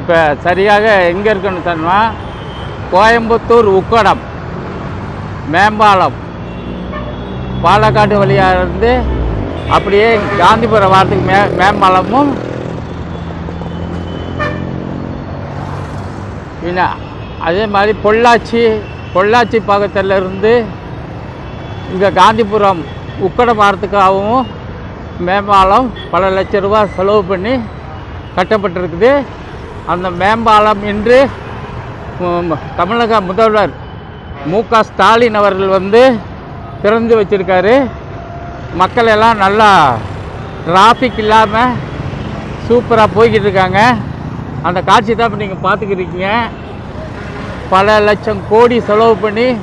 இப்போ சரியாக எங்கே இருக்குன்னு சொன்னால் கோயம்புத்தூர் உக்கடம் மேம்பாலம் பாலக்காடு வழியாக இருந்து அப்படியே காந்திபுரம் வாரத்துக்கு மே மேம்பாலமும் பின்ன அதே மாதிரி பொள்ளாச்சி பொள்ளாச்சி பக்கத்துல இருந்து இங்கே காந்திபுரம் உக்கடம் வாரத்துக்காகவும் மேம்பாலம் பல லட்ச ரூபா செலவு பண்ணி கட்டப்பட்டிருக்குது. அந்த மேம்பாலம் இன்று தமிழக முதல்வர் மு க ஸ்டாலின் அவர்கள் வந்து திறந்து வச்சிருக்காரு. மக்கள் எல்லாம் நல்லா டிராஃபிக் இல்லாமல் சூப்பராக போய்கிட்டு இருக்காங்க. அந்த காட்சி தான் இப்போ நீங்கள் பார்த்துக்கிருக்கீங்க பல லட்சம் கோடி செலவு பண்ணி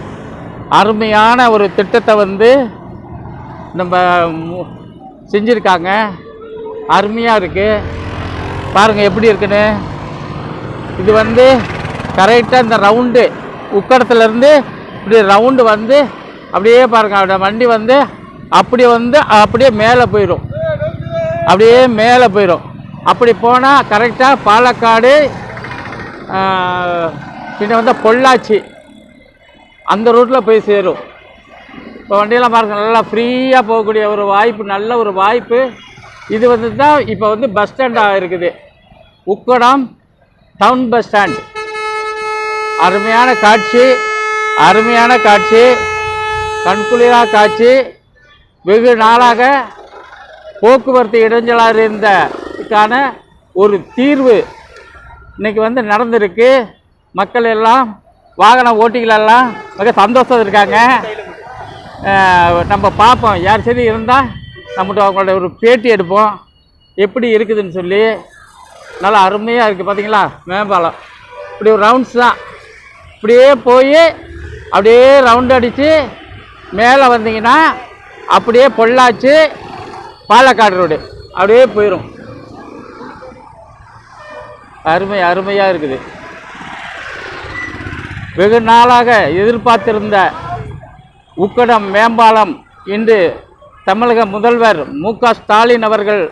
அருமையான ஒரு திட்டத்தை வந்து நம்ம மு- செஞ்சுருக்காங்க. அருமையாக இருக்குது பாருங்கள் எப்படி இருக்குன்னு. இது வந்து கரெக்டாக இந்த ரவுண்டு உக்கடத்துலேருந்து இப்படி ரவுண்டு வந்து அப்படியே பாருங்க அவட வண்டி வந்து அப்படியே வந்து அப்படியே மேலே போயிடும். அப்படியே மேலே போயிடும். அப்படி போனால் கரெக்டாக பாலக்காடு பின்ன வந்து பொள்ளாச்சி. அந்த ரூட்டில் போய் சேரும். இப்போ வண்டியெல்லாம் பாருங்கள் நல்லா ஃப்ரீயாக போகக்கூடிய ஒரு வாய்ப்பு நல்ல ஒரு வாய்ப்பு. இது வந்து தான் இப்போ வந்து பஸ் ஸ்டாண்டாக இருக்குது. உக்கடம் டவுன் பஸ் ஸ்டாண்ட் அருமையான காட்சி அருமையான காட்சி கண்குளிரா காட்சி. வெகு நாளாக போக்குவரத்து இடைஞ்சலாக இருந்ததுக்கான ஒரு தீர்வு இன்றைக்கி வந்து நடந்திருக்கு. மக்கள் எல்லாம் வாகன ஓட்டிகளெல்லாம் மிக சந்தோஷம் இருக்காங்க. நம்ம பார்ப்போம். யார் சரி இருந்தால் நம்மகிட்ட அவங்களோட ஒரு பேட்டி எடுப்போம். எப்படி இருக்குதுன்னு சொல்லி நல்லா அருமையாக இருக்குது பார்த்தீங்களா மேம்பாலம். இப்படி ஒரு ரவுண்ட்ஸ் தான். இப்படியே போய் அப்படியே ரவுண்ட் அடித்து மேலே வந்தீங்கன்னா அப்படியே பொள்ளாச்சி பாலக்காடு ரோடு அப்படியே போயிடும் அருமை அருமையாக இருக்குது. வெகு நாளாக எதிர்பார்த்திருந்த உக்கடம் மேம்பாலம் இன்று தமிழக முதல்வர் மு க ஸ்டாலின் அவர்கள்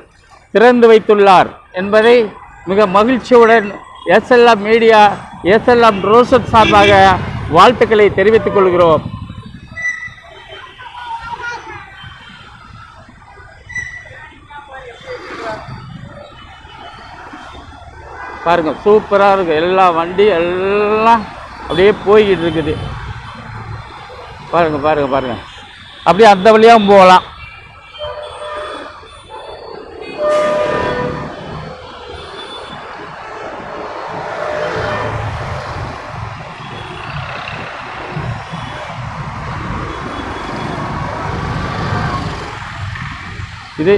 திறந்து வைத்துள்ளார் என்பதை மிக மகிழ்ச்சியுடன் எஸ்எல்எம் மீடியா எஸ்எல்எம் ரோசட் சார்பாக வாழ்த்துக்களை தெரிவித்துக் கொள்கிறோம். பாருங்க சூப்பராக இருக்கு. எல்லா வண்டி எல்லாம் அப்படியே போய்கிட்டு இருக்குது. பாருங்க பாருங்க பாருங்க. அப்படியே அந்த வழியாகவும் போகலாம். இது.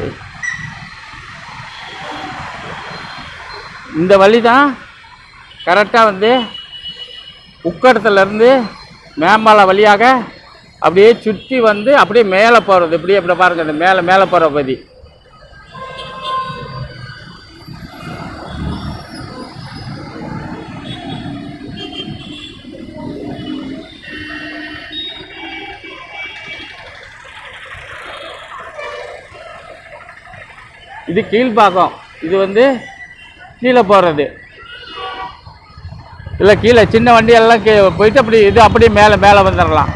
இந்த வழி தான் கரெக்டாக வந்து உக்கடத்துலேருந்து மேம்பாலம் வழியாக அப்படியே சுற்றி வந்து அப்படியே மேலே போகிறது இப்படியே இப்படி பாருங்க இந்த மேலே மேலே போகிற பதி இது கீழ்பாக்கம் இது வந்து கீழே போகிறது இல்லை கீழே சின்ன வண்டியெல்லாம் கீழே கீ போயிட்டு அப்படி இது அப்படியே மேலே மேலே வந்துடலாம்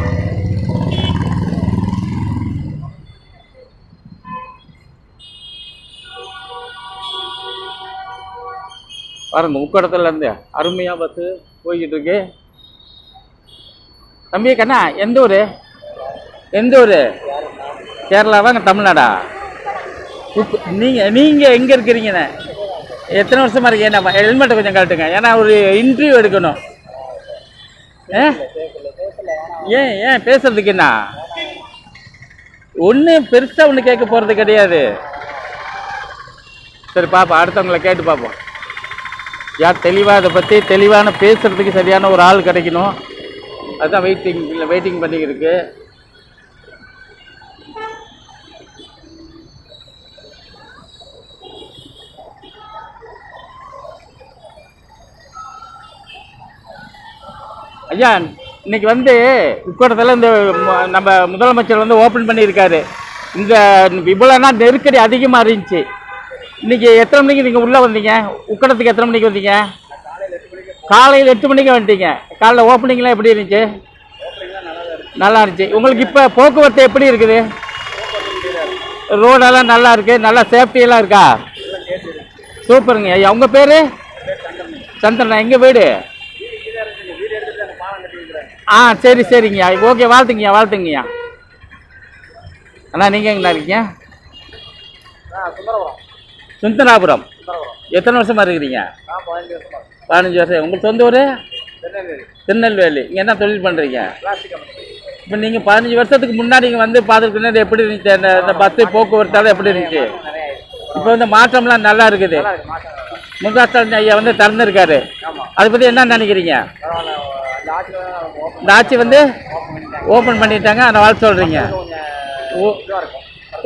பாருங்க உக்கடத்துல அருமையாக அருமையா போய்கிட்டு இருக்கு. தம்பி கண்ணா எந்த ஊர்? எந்த ஊர்? கேரளாவாங்க தமிழ்நாடா? இப்போ நீங்கள் நீங்கள் எங்கே இருக்கிறீங்கண்ணே எத்தனை வருஷமா இருக்கீங்க? என்ன ஹெல்மெட்டை கொஞ்சம் கழட்டுங்க ஏன்னா ஒரு இன்டர்வியூ எடுக்கணும். ஏ? ஏன் ஏன் பேசுறதுக்கு என்ன? ஒன்று பெருசாக ஒன்று கேட்க போகிறது கிடையாது. சரி பார்ப்போம் அடுத்தவங்களை கேட்டு பார்ப்போம் யார் தெளிவாக அதை பற்றி தெளிவான பேசுகிறதுக்கு சரியான ஒரு ஆள் கிடைக்கணும். அதுதான் வெயிட்டிங் இல்லை வெயிட்டிங் பண்ணிக்கிருக்கு. ஐயா இன்னைக்கு வந்து உக்கடத்தில் இந்த நம்ம முதலமைச்சர் வந்து ஓப்பன் பண்ணியிருக்காரு. இந்த இவ்வளோனா நெருக்கடி அதிகமாக இருந்துச்சு. இன்னைக்கு எத்தனை மணிக்கு நீங்கள் உள்ளே வந்தீங்க? உக்கடத்துக்கு எத்தனை மணிக்கு வந்தீங்க? காலையில் எட்டு மணிக்கு வந்துட்டீங்க. காலைல ஓப்பனிங்லாம் எப்படி இருந்துச்சு? நல்லா இருந்துச்சு. உங்களுக்கு இப்போ போக்குவரத்து எப்படி இருக்குது? ரோடெல்லாம் நல்லா இருக்குது நல்லா சேஃப்டியெல்லாம் இருக்கா? சூப்பருங்க. ஐயா உங்கள் பேர்? சந்திரனா. எங்கள் வீடு? ஆ சரி சரிங்கய்யா. ஓகே வாழ்த்துங்கய்யா வாழ்த்துங்கய்யா. அண்ணா நீங்கள் எங்கண்ணா இருக்கீங்க? சுந்தராபுரம். எத்தனை வருஷமா இருக்கிறீங்க? பதினஞ்சு வருஷம். உங்களுக்கு சொந்த ஊர்? திருநெல்வேலி. இங்கே என்ன தொழில் பண்ணுறீங்க இப்போ நீங்கள் பதினஞ்சு வருஷத்துக்கு முன்னாடி இங்கே வந்து பார்த்துருக்கீங்க. எப்படி இருந்துச்சு? அந்த இந்த பஸ்ஸு போக்குவரத்தால எப்படி இருந்துச்சு? இப்போ வந்து மாற்றம்லாம் நல்லா இருக்குது. முக ஸ்டாலின் ஐயா வந்து திறந்துருக்காரு. அதை பற்றி என்ன நினைக்கிறீங்க? இந்த ஆட்சி வந்து ஓப்பன் பண்ணிட்டாங்க. அந்த வாழ்த்து சொல்கிறீங்க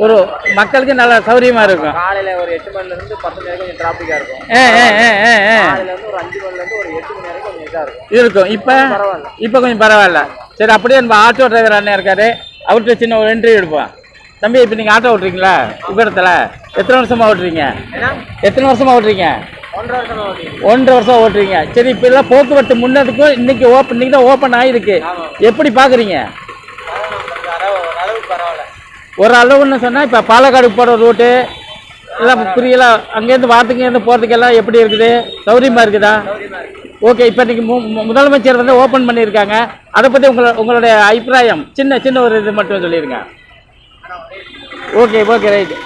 ஒரு மக்களுக்கு நல்ல சௌரியமாக இருக்கும். காலையில ஒரு எட்டு மணில இருந்து பத்து மணி வரைக்கும் கொஞ்சம் டிராபிக்கா இருக்கும். காலையில இருந்து ஒரு அஞ்சு மணில இருந்து ஒரு எட்டு மணி வரைக்கும் கொஞ்சம் இதா இருக்கும். இருக்கும். இப்போ பரவாயில்ல. இப்போ கொஞ்சம் பரவாயில்ல. சரி அப்படியே நம்ம ஆட்டோ டிரைவர் அண்ணன் இருக்காரு. அவர்கிட்ட சின்ன ஒரு இன்டர்வியூ எடுப்போம். தம்பி இப்போ நீங்கள் ஆட்டோ ஓட்டுறீங்களா? விபரத்தில் எத்தனை வருஷமா ஓட்டுறீங்க? எத்தனை வருஷமா ஓட்டுறீங்க? ஒன்றரை வருஷம் ஓட்டுறீங்க? சரி இப்போ எல்லாம் போக்குவரத்து முன்னதுக்கும் இன்னைக்கு ஓப்பன் இன்னைக்கு தான் ஓப்பன் ஆகிருக்கு எப்படி பார்க்குறீங்க ஒரு அளவுன்னு சொன்னால் இப்போ பாலக்காடு போகிற ரூட்டு எல்லாம் புரியல அங்கேருந்து வாரத்துக்கு போகிறதுக்கு எல்லாம் எப்படி இருக்குது? சௌரியமாக இருக்குதா? ஓகே இப்போ இன்னைக்கு மு முதலமைச்சர் வந்து ஓப்பன் பண்ணியிருக்காங்க. அதை பற்றி உங்களோட உங்களுடைய அபிப்பிராயம் சின்ன சின்ன ஒரு இது மட்டும் சொல்லிடுங்க ஓகே ஓகே ரைட்டு